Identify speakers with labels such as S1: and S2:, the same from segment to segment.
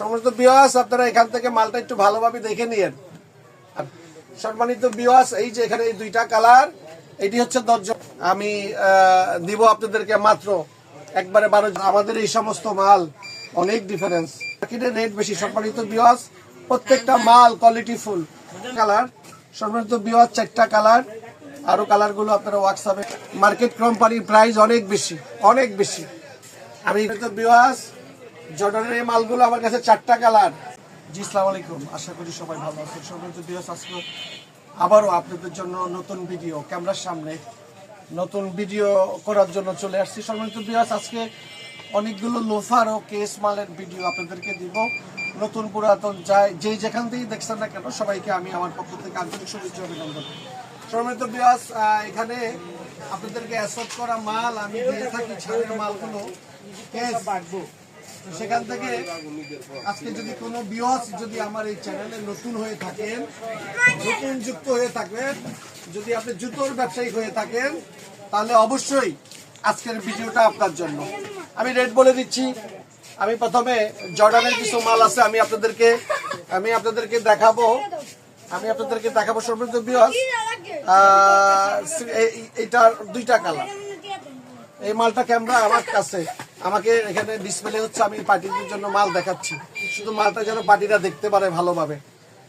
S1: সমস্ত বিওয়াস আপনারা এখান থেকে মালটা একটু ভালোভাবে দেখে নিয়েন। সম্মানিত বিওয়াস এই যে এখানে এই দুইটা কালার এটি হচ্ছে দরজা। আমি দিব আপনাদেরকে মাত্র একবারে বারো আমাদের এই সমস্ত মাল, অনেক ডিফারেন্স মার্কেটের রেট বেশি, সম্মানিত বিওয়াস প্রত্যেকটা মাল কোয়ালিটি ফুল কালার সম্মানিত বিওয়াস চারটা কালার আরও কালারগুলো আপনারা হোয়াটসঅ্যাপে মার্কেট কোম্পানির প্রাইস অনেক বেশি অনেক বেশি। আমি বিওয়াস জর্ডানের এই মালগুলো আমার কাছে চারটা কালার। জি সালাম আলাইকুম। আশা করি সবাই ভালো আছেন। বিওয়াস আজকে আবারও আপনাদের জন্য নতুন ভিডিও, ক্যামেরার সামনে নতুন ভিডিও করার জন্য চলে আসছি। সম্মানিত বিওয়াস আজকে অনেকগুলো লোফার ও কেস মালের ভিডিও আপনাদেরকে দিব। নতুন পুরাতন যাই যেই যেখান থেকেই দেখছেন না কেন, সবাইকে আমি আমার পক্ষ থেকে আন্তরিক শুভেচ্ছা অভিনন্দন। সম্মানিত বিয়াস এখানে আপনাদেরকে অ্যাসেপ্ট করা মাল আমি দিয়ে থাকি ছাড়ের মালগুলো। কেস সেখান থেকে আজকে যদি কোনো বিয়স যদি আমার এই চ্যানেলে নতুন হয়ে থাকেন, নতুন যুক্ত হয়ে থাকবেন যদি আপনি জুতোর ব্যবসায়ী হয়ে থাকেন, তাহলে অবশ্যই আজকের ভিডিওটা আপনার জন্য। আমি রেট বলে দিচ্ছি। আমি প্রথমে জর্ডানের কিছু মাল আছে, আমি আপনাদেরকে আমি আপনাদেরকে দেখাবো। আমি আপনাদেরকে দেখাবো সর্বন্ত বিয়স এইটার দুইটা কালার। এই মালটা ক্যামেরা আমার কাছে আমাকে এখানে ডিসপ্লে হচ্ছে, আমি পার্টিদের জন্য মাল দেখাচ্ছি। শুধু মালটা যেন পার্টিরা দেখতে পারে ভালোভাবে।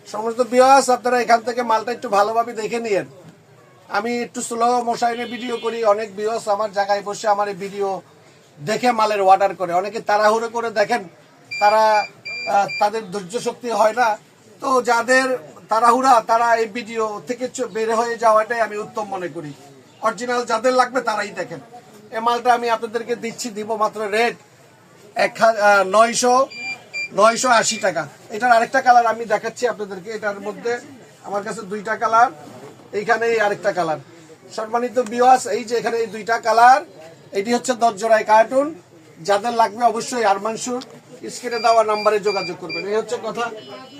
S1: সমস্ত বিয়াস আপনারা এখান থেকে মালটা একটু ভালোভাবে দেখে নিয়েন। আমি একটু স্লো মোশাইনে ভিডিও করি, অনেক বিয়স আমার জায়গায় বসে আমার এই ভিডিও দেখে মালের অর্ডার করে। অনেকে তাড়াহুড়ো করে দেখেন, তারা তাদের ধৈর্য শক্তি হয় না। তো যাদের তাড়াহুড়া, তারা এই ভিডিও থেকে বের হয়ে যাওয়াটাই আমি উত্তম মনে করি। অরিজিনাল যাদের লাগবে তারাই দেখেন। এই মালটা আমি আপনাদেরকে দিচ্ছি, দিব মাত্র রেট এক নয়শো নয়শো আশি টাকা। এটার আরেকটা কালার আমি দেখাচ্ছি আপনাদেরকে, এটার মধ্যে আমার কাছে দুইটা কালার এইখানে এই আরেকটা কালার। সম্মানিত বিওয়াস এই যে এখানে এই দুইটা কালার, এটি হচ্ছে দশ জোড়াই কার্টুন যাদের লাগবে অবশ্যই আরমানসুর স্ক্রিনে দেওয়া নাম্বারে যোগাযোগ করবেন। এই হচ্ছে কথা,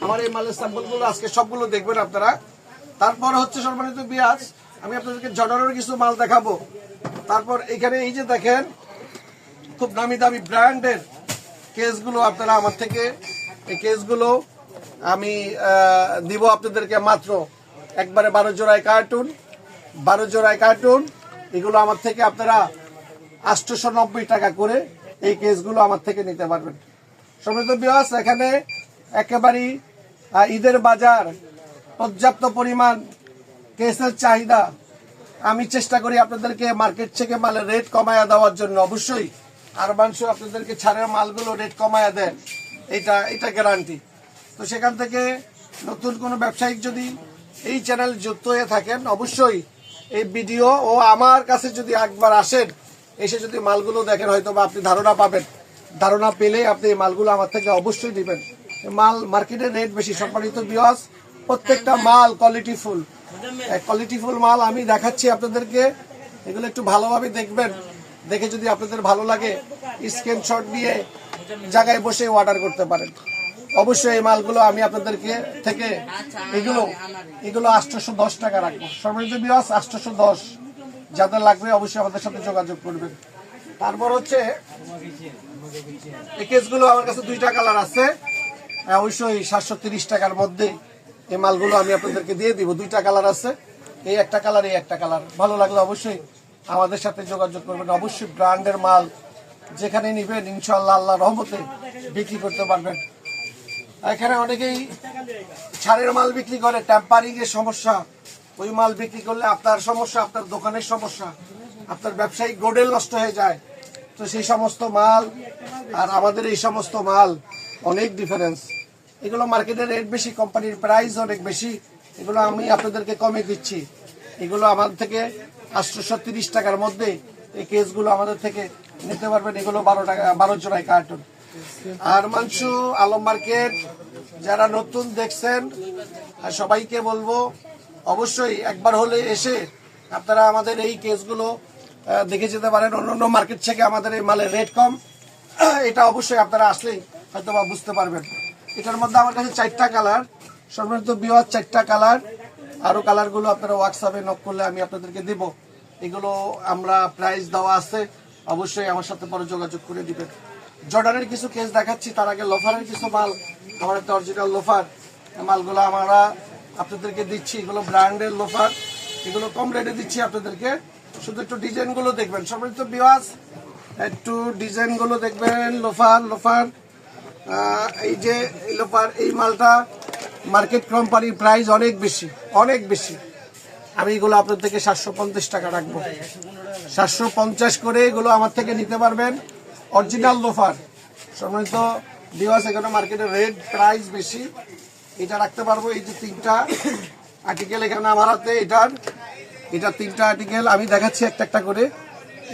S1: আমার এই মালের স্যাম্পলগুলো আজকে সবগুলো দেখবেন আপনারা। তারপর হচ্ছে সম্মানিত বিয়াস আমি আপনাদেরকে জর্ডানের কিছু মাল দেখাবো। তারপর এখানে এই যে দেখেন, খুব নামি দামি ব্র্যান্ডের কেসগুলো আপনারা আমার থেকে, এই কেসগুলো আমি দিব আপনাদেরকে মাত্র একবারে বারো জোড়ায় কার্টুন, বারো জোড়ায় কার্টুন, এগুলো আমার থেকে আপনারা আটশোশো নব্বই টাকা করে এই কেসগুলো আমার থেকে নিতে পারবেন। সমৃদ্ধ বিয়াস এখানে একেবারেই ঈদের বাজার, পর্যাপ্ত পরিমাণ কেসের চাহিদা আমি চেষ্টা করি আপনাদেরকে মার্কেট থেকে মালের রেট কমায়া দেওয়ার জন্য। অবশ্যই আর মাংস আপনাদেরকে ছাড়ের মালগুলো রেট কমায়া দেন। এটা এটা গ্যারান্টি তো সেখান থেকে নতুন কোনো ব্যবসায়িক যদি এই চ্যানেল যুক্ত হয়ে থাকেন, অবশ্যই এই ভিডিও ও আমার কাছে যদি একবার আসেন, এসে যদি মালগুলো দেখেন হয়তো বা আপনি ধারণা পাবেন। ধারণা পেলে আপনি এই মালগুলো আমার থেকে অবশ্যই নেবেন। মাল মার্কেটের রেট বেশি, সম্মানিত বিয়াস প্রত্যেকটা মাল কোয়ালিটি ফুল কোয়ালিটি ফুল মাল আমি দেখাচ্ছি আপনাদেরকে। এগুলো একটু ভালোভাবে দেখবেন। দেখে যদি আপনাদের ভালো লাগে স্ক্রিনশট দিয়ে জায়গায় বসে অর্ডার করতে পারেন। অবশ্যই এই মালগুলো আমি আপনাদেরকে থেকে এগুলো এগুলো আটশোশো দশ টাকা রাখব। সর্বনিম্ন বিরাস আটশোশো দশ। যাদের লাগবে অবশ্যই আমাদের সাথে যোগাযোগ করবেন। তারপর হচ্ছে এই কেসগুলো আমার কাছে দুইটা কালার আছে। হ্যাঁ, অবশ্যই সাতশো তিরিশ টাকার মধ্যে এই মালগুলো আমি আপনাদেরকে দিয়ে দিব। দুইটা কালার আছে। এই একটা কালার, এই একটা কালার। ভালো লাগলে অবশ্যই আমাদের সাথে যোগাযোগ করবেন। অবশ্যই ব্র্যান্ডের মাল যেখানে নিবেন ইনশাল্লাহ আল্লাহ রহমতে বিক্রি করতে পারবেন। এখানে অনেকেই ছাড়ের মাল বিক্রি করে ট্যাম্পারিং এর সমস্যা। ওই মাল বিক্রি করলে আপনার সমস্যা, আপনার দোকানের সমস্যা, আপনার ব্যবসায়িক গোডেল নষ্ট হয়ে যায়। তো সেই সমস্ত মাল আর আমাদের এই সমস্ত মাল, অনেক ডিফারেন্স এগুলো মার্কেটের রেট বেশি কোম্পানির প্রাইস অনেক বেশি। এগুলো আমি আপনাদেরকে কমে দিচ্ছি। এগুলো আমাদের থেকে আটশোশো তিরিশ টাকার মধ্যে এই কেসগুলো আমাদের থেকে নিতে পারবেন। এগুলো বারো টাকা, বারো জোড়ায় কার্টুন আর মাংস, আলম মার্কেট যারা নতুন দেখছেন সবাইকে বলব, অবশ্যই একবার হলে এসে আপনারা আমাদের এই কেসগুলো দেখে যেতে পারেন। অন্য অন্য মার্কেট থেকে আমাদের এই মালের রেট কম। এটা অবশ্যই আপনারা আসলেই হয়তো বা বুঝতে পারবেন। এটার মধ্যে আমার কাছে চারটা কালার। সর্বনিম্ন বৃহৎ চারটা কালার। আরও কালারগুলো আপনারা হোয়াটসঅ্যাপে নক করলে আমি আপনাদেরকে দেব। এগুলো আমরা প্রাইস দেওয়া আছে। অবশ্যই আমার সাথে পরে যোগাযোগ করে দিবেন। জর্ডানের কিছু কেস দেখাচ্ছি। তার আগে লোফারের কিছু মাল। আমার একটা অরিজিনাল লোফার মালগুলো আমরা আপনাদেরকে দিচ্ছি। এগুলো ব্র্যান্ডের লোফার এগুলো কম রেটে দিচ্ছি আপনাদেরকে। শুধু একটু ডিজাইনগুলো দেখবেন। সম্মানিত বিওয়াস একটু ডিজাইনগুলো দেখবেন। লোফার লোফার এই যে লোফার এই মালটা মার্কেট কোম্পানির প্রাইস অনেক বেশি অনেক বেশি। আমি এগুলো আপনার থেকে সাতশো পঞ্চাশ টাকা রাখব। সাতশো পঞ্চাশ করে এগুলো আমার থেকে নিতে পারবেন। অরিজিনাল লোফার সম্মানিত দিওয়াস এখানে মার্কেটের রেট প্রাইস বেশি। এটা রাখতে পারব এই যে তিনটা আর্টিকেল এখানে আমার হাতে, এটার এটা তিনটা আর্টিকেল আমি দেখাচ্ছি একটা একটা করে।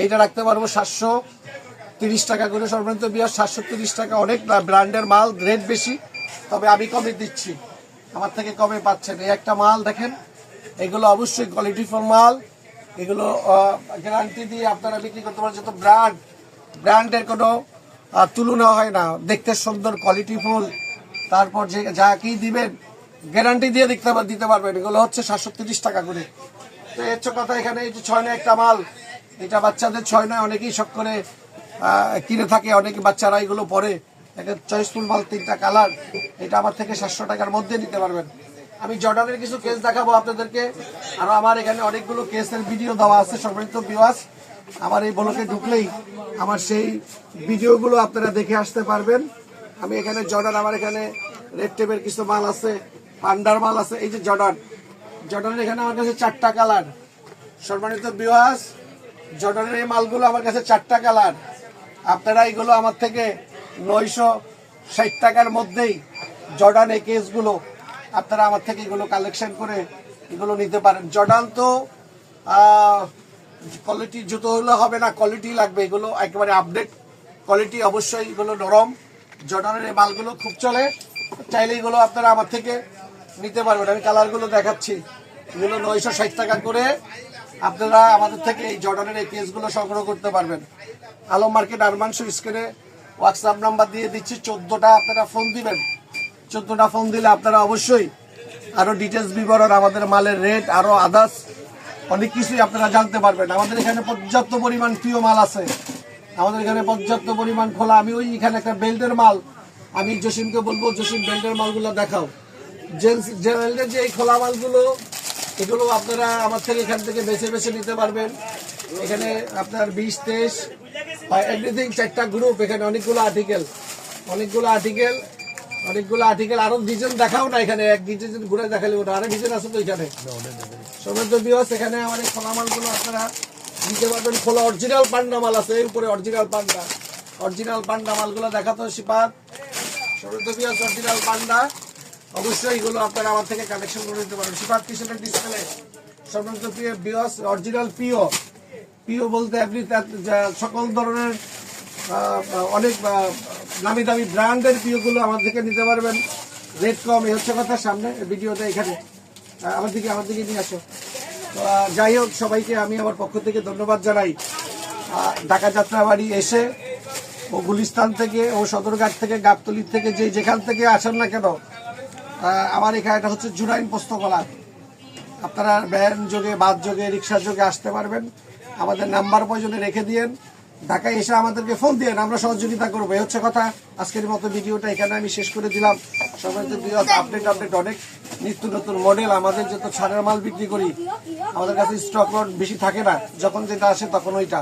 S1: এইটা রাখতে পারব সাতশো তিরিশ টাকা করে সর্বনিম্ন বিয়ার সাতশো তিরিশ টাকা। অনেক ব্র্যান্ডের মাল, রেট বেশি, তবে আমি কমে দিচ্ছি। আমার থেকে কমে পাচ্ছেন। এই একটা মাল দেখেন, এগুলো অবশ্যই কোয়ালিটিফুল মাল। এগুলো গ্যারান্টি দিয়ে আপনারা বিক্রি করতে পারেন। যত ব্র্যান্ড ব্র্যান্ডের কোনো তুলনা হয় না। দেখতে সুন্দর কোয়ালিটিফুল তারপর যে, যা কি দিবেন গ্যারান্টি দিয়ে দেখতে দিতে পারবেন। এগুলো হচ্ছে সাতশো তিরিশ টাকা করে। তো এর কথা এখানে, এই যে ছয় নয় একটা মাল, এটা বাচ্চাদের ছয় নয়, অনেকেই শখ করে কিনে থাকে, অনেক বাচ্চারা এগুলো পরে। একটা চয়েসফুল মাল তিনটা কালার এটা আমার থেকে সাতশো টাকার মধ্যে নিতে পারবেন। আমি জর্ডানের কিছু কেস দেখাবো আপনাদেরকে। আর আমার এখানে অনেকগুলো কেসের ভিডিও দেওয়া আছে, সম্মানিত বিওয়াস আমার এই বলকে ঢুকলেই আমার সেই ভিডিওগুলো আপনারা দেখে আসতে পারবেন। আমি এখানে জর্ডান, আমার এখানে রেড টেপের কিছু মাল আছে, পান্ডার মাল আছে। এই যে জর্ডান। জর্ডানের এখানে আমার কাছে চারটা কালার সম্মানিত বিওয়াস জর্ডানের এই মালগুলো আমার কাছে চারটা কালার আপনারা এগুলো আমার থেকে নয়শো ষাট টাকার মধ্যেই জর্ডান এই কেসগুলো আপনারা আমার থেকে এগুলো কালেকশন করে এগুলো নিতে পারেন। জর্ডান তো কোয়ালিটি জুতো হলে হবে না কোয়ালিটি লাগবে। এগুলো একেবারে আপডেট কোয়ালিটি অবশ্যই এগুলো নরম। জর্ডানের এই মালগুলো খুব চলে। চাইলে এগুলো আপনারা আমার থেকে নিতে পারবেন। আমি কালারগুলো দেখাচ্ছি। এগুলো নয়শো ষাট টাকা করে আপনারা আমাদের থেকে এই জর্ডানের এই কেসগুলো সংগ্রহ করতে পারবেন। আলম মার্কেট আরমানস স্ক্রিনে হোয়াটসঅ্যাপ নাম্বার দিয়ে দিচ্ছি, চোদ্দোটা আপনারা ফোন দিবেন। চোদ্দোটা ফোন দিলে আপনারা অবশ্যই আরও ডিটেলস বিবরণ, আমাদের মালের রেট আরও আদার্স অনেক কিছুই আপনারা জানতে পারবেন। আমাদের এখানে পর্যাপ্ত পরিমাণ প্রিয় মাল আছে। আমাদের এখানে পর্যাপ্ত পরিমাণ খোলা। আমি ওই এখানে একটা বেল্টের মাল, আমি জসিমকে বলব, জসিম, বেল্টের মালগুলো দেখাও। জেন্টস বেল্টের যে এই খোলা মালগুলো এগুলো আপনারা আমার থেকে এখান থেকে বেছে বেছে নিতে পারবেন। এখানে আপনার বিশ, তেইশ এভরিথিং চারটা গ্রুপ এখানে অনেকগুলো আর্টিকেল অনেকগুলো আর্টিকেল অনেকগুলো আর্টিকেল আরও ডিজাইন দেখাও না এখানে, এক ডিজাইন ঘুরে দেখালে ওটা আরও ডিজাইন আছে তো এখানে। সমুদ্র বিহস এখানে আমার খোলা মালগুলো আপনারা নিতে পারবেন। খোলা অরিজিনাল পান্ডা মাল আছে এর উপরে অরিজিনাল পান্ডা। অরিজিনাল পান্ডা মালগুলো দেখাতো শিপাত। সমুদ্র বিহস অরিজিনাল পান্ডা। অবশ্যই এগুলো আপনারা আমার থেকে কালেকশন করে নিতে পারেন। সুপার কিষণের ডিসপ্লে সমুদ্র প্রিয় বিহস অরিজিনাল পিও পিও বলতে আপনি সকল ধরনের অনেক নামি দামি ব্র্যান্ডের পিওগুলো আমার থেকে নিতে পারবেন। রেট কম, এই হচ্ছে কথা সামনে ভিডিওটা এখানে। আমার দিকে আমার দিকে নিয়ে আসো। যাই হোক, সবাইকে আমি আমার পক্ষ থেকে ধন্যবাদ জানাই। ঢাকা যাত্রা বাড়ি এসে ও গুলিস্তান থেকে ও সদরঘাট থেকে গাবতলির থেকে যে যেখান থেকে আসেন না কেন আমার এখানে এটা হচ্ছে জুরাইন পোস্তকলা। আপনারা ভ্যান যোগে, বাস যোগে, রিক্সা যোগে আসতে পারবেন। আমাদের নাম্বার প্রয়োজনে রেখে দিয়েন। ঢাকায় এসে আমাদেরকে ফোন দিয়েন, আমরা সহযোগিতা করব। এই হচ্ছে কথা। আজকের মতো ভিডিওটা এখানে আমি শেষ করে দিলাম। সবাই আপডেট আপডেট অনেক। নিত্য নতুন মডেল আমাদের যত ছাড়ের মাল বিক্রি করি, আমাদের কাছে স্টক লট বেশি থাকে না। যখন যেটা আসে তখন ওইটা।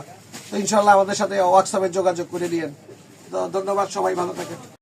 S1: তো ইনশাল্লাহ আমাদের সাথে হোয়াটসঅ্যাপে যোগাযোগ করে দিয়েন তো ধন্যবাদ, সবাই ভালো থাকেন।